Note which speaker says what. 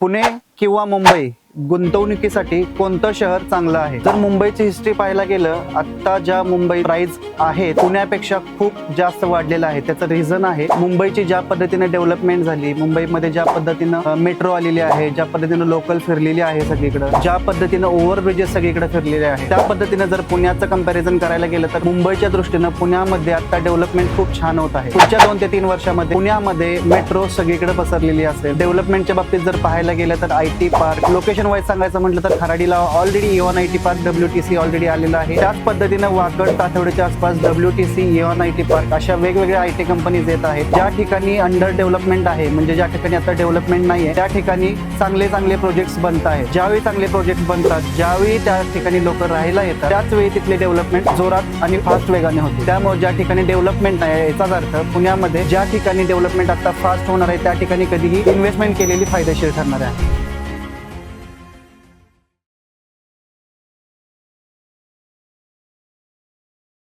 Speaker 1: पुणे किंवा मुंबई? गुंतवणुकीसाठी कोणतं शहर चांगलं आहे? तर मुंबईची हिस्ट्री पाहायला गेलं आता ज्या मुंबई प्राइस आहे पुण्यापेक्षा खूप जास्त वाढलेलं आहे. त्याचं रिझन आहे मुंबईची ज्या पद्धतीने डेव्हलपमेंट झाली मुंबईमध्ये ज्या पद्धतीनं मेट्रो आलेली आहे ज्या पद्धतीनं लोकल फिरलेली आहे सगळीकडे ज्या पद्धतीनं ओव्हरब्रिजेस सगळीकडे फिरलेले आहे त्या पद्धतीनं जर पुण्याचं कंपॅरिझन करायला गेलं तर मुंबईच्या दृष्टीनं पुण्यामध्ये आता डेव्हलपमेंट खूप छान होत आहे. पुढच्या दोन ते तीन वर्षामध्ये पुण्यामध्ये मेट्रो सगळीकडे पसरलेली असेल. डेव्हलपमेंटच्या बाबतीत जर पाहायला गेलं तर I T park location wise सांगायचं म्हटलं तर खराडीला already even I T park W T C already आलेला आहे. त्याच पद्धतीनं वाकड तातवड्याच्या आसपास डब्ल्यू टी सी इव्हन आय टी पार्क अशा वेगवेगळ्या आय टी कंपनीज येत आहेत. ज्या ठिकाणी अंडर डेव्हलपमेंट आहे म्हणजे ज्या ठिकाणी आता डेव्हलपमेंट नाही आहे त्या ठिकाणी चांगले चांगले प्रोजेक्ट्स बनत आहेत. ज्यावेळी चांगले प्रोजेक्ट बनतात ज्यावेळी त्या ठिकाणी लोक राहायला येतात त्याच वेळी तिथले डेव्हलपमेंट जोरात आणि फास्ट वेगाने होते. त्यामुळे ज्या ठिकाणी डेव्हलपमेंट आहे याचाच अर्थ पुण्यामध्ये ज्या ठिकाणी डेव्हलपमेंट आता फास्ट होणार आहे त्या ठिकाणी कधीही इन्व्हेस्टमेंट केलेली फायदेशीर ठरणार आहे.